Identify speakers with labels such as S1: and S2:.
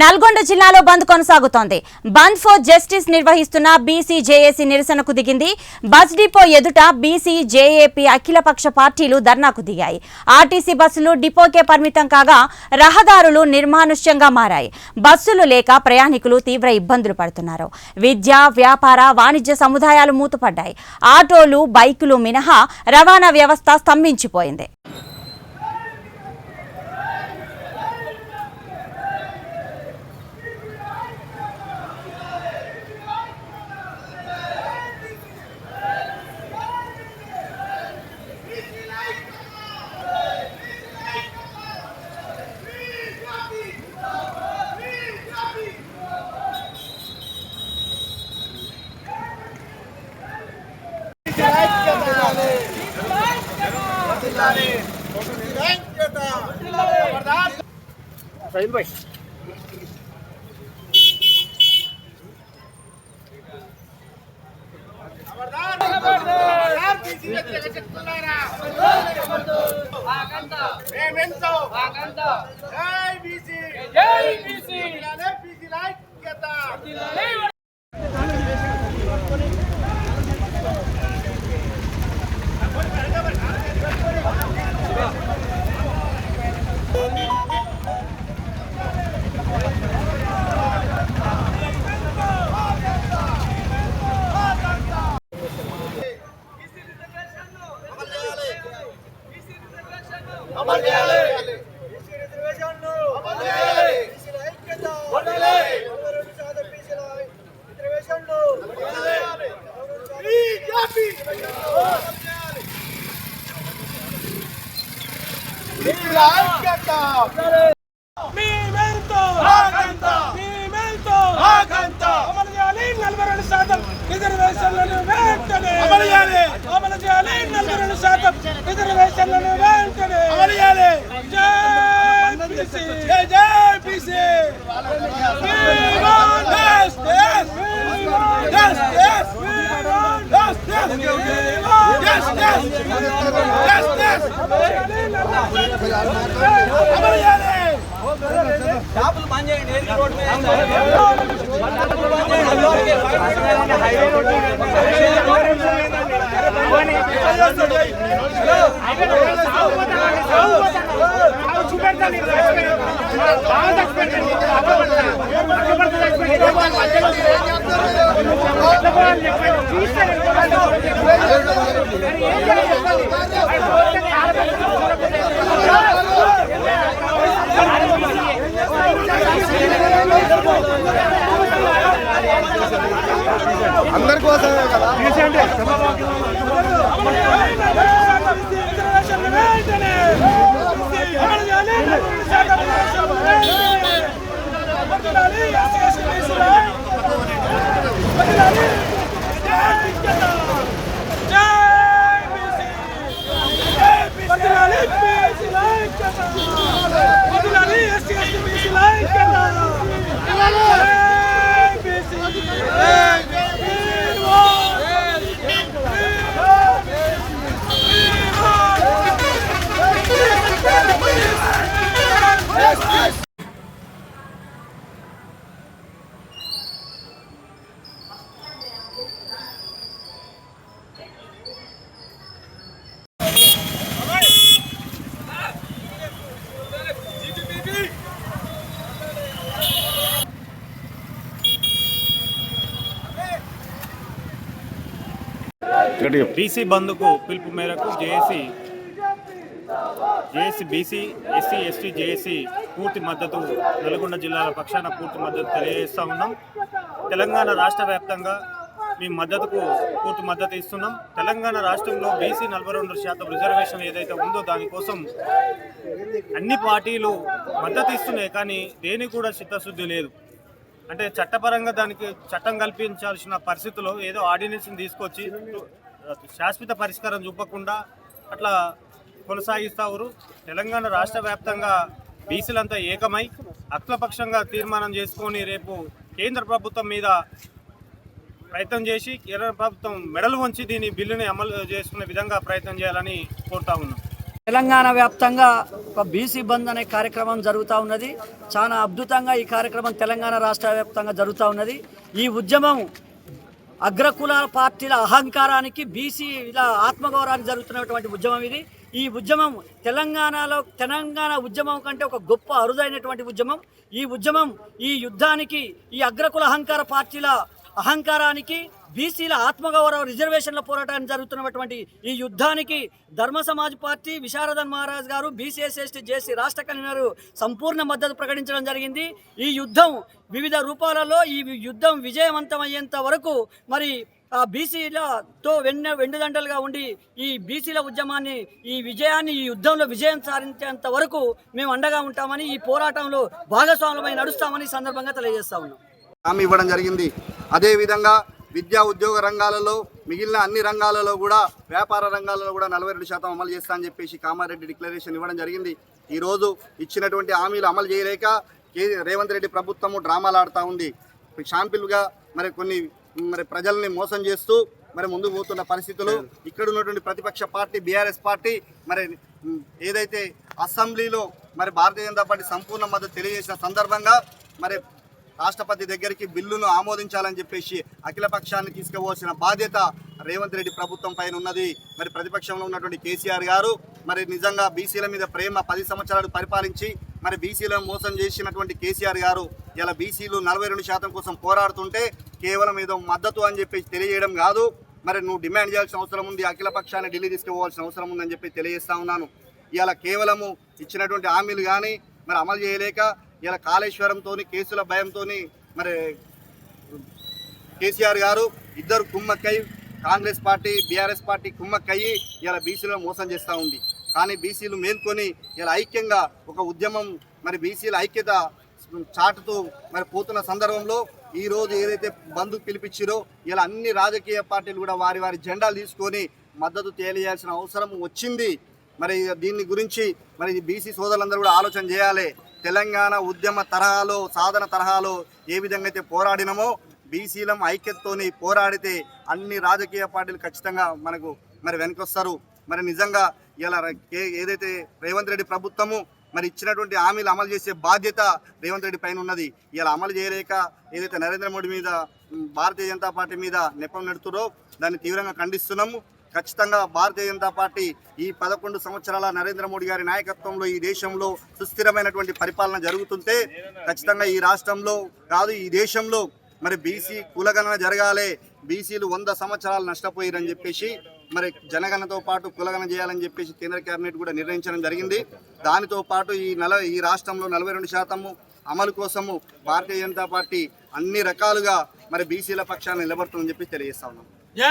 S1: నల్గొండ జిల్లాలో బంద్ కొనసాగుతోంది. Bandh for justice నిర్వహిస్తున్న బీసీ జేఏసీ నిరసనకు దిగింది. బస్ డిపో ఎదుట బీసీ జేఏపీ అఖిలపక్ష పార్టీలు ధర్నాకు దిగాయి. ఆర్టీసీ బస్సులు డిపోకే పరిమితం కాగా రహదారులు నిర్మానుష్యంగా మారాయి. బస్సులు లేక ప్రయాణికులు తీవ్ర ఇబ్బందులు పడుతున్నారు. విద్య వ్యాపార వాణిజ్య సముదాయాలు మూతపడ్డాయి. ఆటోలు బైకులు మినహా రవాణా వ్యవస్థ స్తంభించిపోయింది.
S2: మేమెంతో జై బీసీ.
S3: జై బీసీ
S2: అమలు చేయాలి బీసీ రిజర్వేషన్లు అమలు చేయాలి బీసీల ఐక్యత ఉండాలి రెండు శాతం బీసీల రిజర్వేషన్లు అమలు చేయాలి బీజేపీ అమలు చేయాలి బీసీల ఐక్యత
S3: మేమెంతో
S2: ఆగంత
S3: మేమెంతో
S2: ఆగంత
S3: అమలు చేయాలి నలభై రెండు శాతం రిజర్వేషన్లను వెంటనే
S2: అమలు చేయాలి
S3: అమలు చేయాలి నలభై రెండు శాతం రిజర్వేషన్లను వెంటనే
S2: అమలు చేయాలి
S3: జై
S2: జై! Justice! Justice! అమలు చేయాలి అందరి కోసమే కదా?
S3: రిజర్వేషన్లు వెంటనే అమలు చేయాలి నలభై రెండు శాతం రిజర్వేషన్లు వెంటనే వర్ధిల్లాలి ఎస్సీ ఎస్టీ బీసీల వర్ధిల్లాలి జై ఐక్యత జై బీసీ వర్ధిల్లాలి బీసీల ఐక్యత వర్ధిల్లాలి ఎస్సీ ఎస్టీ బీసీల ఐక్యత జై బీసీ
S4: బీసీ బంద్కు పిలుపు మేరకు JAC JAC BC SC ST JAC పూర్తి మద్దతు నల్గొండ జిల్లాల పక్షాన పూర్తి మద్దతు తెలియజేస్తూ ఉన్నాం. తెలంగాణ రాష్ట్ర వ్యాప్తంగా మీ మద్దతుకు పూర్తి మద్దతు ఇస్తున్నాం. తెలంగాణ రాష్ట్రంలో బీసీ నలభై రెండు శాతం రిజర్వేషన్ ఏదైతే ఉందో దానికోసం అన్ని పార్టీలు మద్దతు ఇస్తున్నాయి కానీ దేనికి కూడా చిత్తశుద్ధి లేదు. అంటే చట్టపరంగా దానికి చట్టం కల్పించాల్సిన పరిస్థితిలో ఏదో ఆర్డినెన్స్ని తీసుకొచ్చి శాశ్వత పరిష్కారం చూపకుండా అట్లా కొనసాగిస్తారు తెలంగాణ రాష్ట్ర వ్యాప్తంగా బీసీలంతా ఏకమై అఖిలపక్షంగా తీర్మానం చేసుకొని రేపు కేంద్ర ప్రభుత్వం మీద ప్రయత్నం చేసి కేంద్ర ప్రభుత్వం మెడలు వంచి దీని బిల్లుని అమలు చేసుకునే విధంగా ప్రయత్నం చేయాలని కోరుతా ఉన్నాం.
S5: తెలంగాణ వ్యాప్తంగా ఒక బీసీ బంద్ అనే కార్యక్రమం జరుగుతూ ఉన్నది. చాలా అద్భుతంగా ఈ కార్యక్రమం తెలంగాణ రాష్ట్ర వ్యాప్తంగా జరుగుతూ ఉన్నది. ఈ ఉద్యమం అగ్రకులాల పార్టీల అహంకారానికి బీసీ ఇలా ఆత్మగౌరవానికి జరుగుతున్నటువంటి ఉద్యమం ఇది. ఈ ఉద్యమం తెలంగాణలో తెలంగాణ ఉద్యమం కంటే ఒక గొప్ప అరుదైనటువంటి ఉద్యమం. ఈ ఉద్యమం ఈ యుద్ధానికి ఈ అగ్రకుల అహంకార పార్టీల అహంకారానికి బీసీల ఆత్మగౌరవ రిజర్వేషన్ల పోరాటానికి జరుగుతున్నటువంటి ఈ యుద్ధానికి ధర్మ సమాజ్ పార్టీ విశారదన్ మహారాజ్ గారు బీసీఎస్ఎస్టీ జేసీ రాష్ట్ర కన్వీనర్ సంపూర్ణ మద్దతు ప్రకటించడం జరిగింది. ఈ యుద్ధం వివిధ రూపాలలో ఈ యుద్ధం విజయవంతమయ్యేంత వరకు మరి ఆ బీసీలతో వెన్న వెండుదండలుగా ఉండి ఈ బీసీల ఉద్యమాన్ని ఈ విజయాన్ని ఈ యుద్ధంలో విజయం సాధించేంత వరకు మేము అండగా ఉంటామని ఈ పోరాటంలో భాగస్వాములమై నడుస్తామని ఈ సందర్భంగా తెలియజేస్తా ఉన్నాం.
S6: హామీ ఇవ్వడం జరిగింది. అదేవిధంగా విద్యా ఉద్యోగ రంగాలలో మిగిలిన అన్ని రంగాలలో కూడా వ్యాపార రంగాలలో కూడా నలభై రెండు శాతం అమలు చేస్తా అని చెప్పేసి కామారెడ్డి డిక్లరేషన్ ఇవ్వడం జరిగింది. ఈరోజు ఇచ్చినటువంటి హామీలు అమలు చేయలేక కే రేవంత్ రెడ్డి ప్రభుత్వము డ్రామాలు ఆడుతూ ఉంది. షాంపిల్గా మరి కొన్ని మరి ప్రజల్ని మోసం చేస్తూ మరి ముందుకు పోతున్న పరిస్థితులు ఇక్కడ ఉన్నటువంటి ప్రతిపక్ష పార్టీ బీఆర్ఎస్ పార్టీ మరి ఏదైతే అసెంబ్లీలో మరి భారతీయ జనతా పార్టీ సంపూర్ణ మద్దతు తెలియజేసిన సందర్భంగా మరి రాష్ట్రపతి దగ్గరికి బిల్లును ఆమోదించాలని చెప్పేసి అఖిల పక్షాన్ని తీసుకోవాల్సిన బాధ్యత రేవంత్ రెడ్డి ప్రభుత్వం పైన ఉన్నది. మరి ప్రతిపక్షంలో ఉన్నటువంటి కేసీఆర్ గారు మరి నిజంగా బీసీల మీద ప్రేమ పది సంవత్సరాలు పరిపాలించి మరి బీసీలను మోసం చేసినటువంటి కేసీఆర్ గారు ఇలా బీసీలు నలభై రెండు శాతం కోసం పోరాడుతుంటే కేవలం ఏదో మద్దతు అని చెప్పేసి తెలియజేయడం కాదు. మరి నువ్వు డిమాండ్ చేయాల్సిన అవసరం ఉంది అఖిల పక్షాన్ని ఢిల్లీ తీసుకుపోవాల్సిన అవసరం ఉందని చెప్పి తెలియజేస్తా ఉన్నాను. ఇలా కేవలము ఇచ్చినటువంటి హామీలు కానీ మరి అమలు చేయలేక ఇలా కాళేశ్వరంతో కేసుల భయంతో మరి కేసీఆర్ గారు ఇద్దరు కుమ్మక్కై కాంగ్రెస్ పార్టీ బీఆర్ఎస్ పార్టీ కుమ్మక్కయ్యి ఇలా బీసీలను మోసం చేస్తూ ఉంది. కానీ బీసీలు మేల్కొని ఇలా ఐక్యంగా ఒక ఉద్యమం మరి బీసీల ఐక్యత చాటుతూ మరి పోతున్న సందర్భంలో ఈ రోజు ఏదైతే బంధు పిలిపించారో ఇలా అన్ని రాజకీయ పార్టీలు కూడా వారి వారి జెండాలు తీసుకొని మద్దతు తెలియాల్సిన అవసరం వచ్చింది. మరి దీని గురించి మరి బీసీ సోదరులందరూ కూడా ఆలోచన చేయాలి. తెలంగాణ ఉద్యమ తరహాలో సాధన తరహాలో ఏ విధంగా అయితే పోరాడినమో బీసీలం ఐక్యతతోని పోరాడితే అన్ని రాజకీయ పార్టీలు ఖచ్చితంగా మనకు మరి వెనకొస్తారు. మరి నిజంగా ఇలా ఏదైతే రేవంత్ రెడ్డి ప్రభుత్వము మరి ఇచ్చినటువంటి హామీలు అమలు చేసే బాధ్యత రేవంత్ రెడ్డి పైన ఉన్నది. ఇలా అమలు చేయలేక ఏదైతే నరేంద్ర మోడీ మీద భారతీయ జనతా పార్టీ మీద నెపం నెడుతురో దాన్ని తీవ్రంగా ఖండిస్తున్నాము. ఖచ్చితంగా భారతీయ జనతా పార్టీ ఈ పదకొండు సంవత్సరాల నరేంద్ర మోడీ గారి నాయకత్వంలో ఈ దేశంలో సుస్థిరమైనటువంటి పరిపాలన జరుగుతుంటే ఖచ్చితంగా ఈ రాష్ట్రంలో కాదు ఈ దేశంలో మరి బీసీ కులగణన జరగాలి. బీసీలు వంద సంవత్సరాలు నష్టపోయారని చెప్పేసి మరి జనగణనతో పాటు కులగణన చేయాలని చెప్పేసి కేంద్ర కేబినెట్ కూడా నిర్ణయించడం జరిగింది. దానితో పాటు ఈ నల ఈ రాష్ట్రంలో నలభై రెండు శాతము అమలు కోసము భారతీయ జనతా పార్టీ అన్ని రకాలుగా మరి బీసీల పక్షాన్ని నిలబడుతుందని చెప్పి తెలియజేస్తా ఉన్నాం.